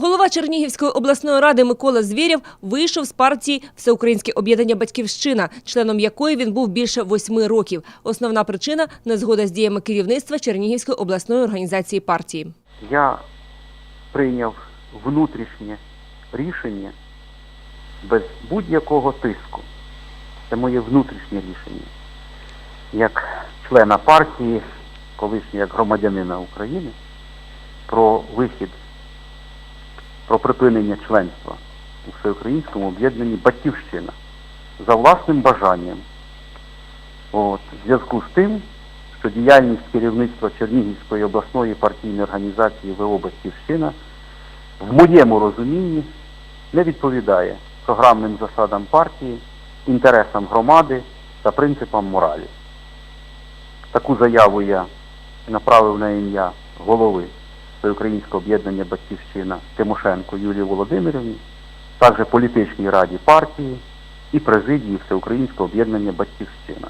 Голова Чернігівської обласної ради Микола Звєрєв вийшов з партії Всеукраїнське об'єднання Батьківщина, членом якої він був більше восьми років. Основна причина незгода з діями керівництва Чернігівської обласної організації партії. Я прийняв внутрішнє рішення без будь-якого тиску. Це моє внутрішнє рішення. Як члена партії, колишнього як громадянина України, про вихід, про припинення членства у всеукраїнському об'єднанні Батьківщина за власним бажанням. От, в зв'язку з тим, що діяльність керівництва Чернігівської обласної партійної організації ВО Батьківщина в моєму розумінні не відповідає програмним засадам партії, інтересам громади та принципам моралі. Таку заяву я направив на ім'я голови Всеукраїнського об'єднання Батьківщина Тимошенко Юлії Володимирівні, також політичній раді партії і президії Всеукраїнського об'єднання Батьківщина.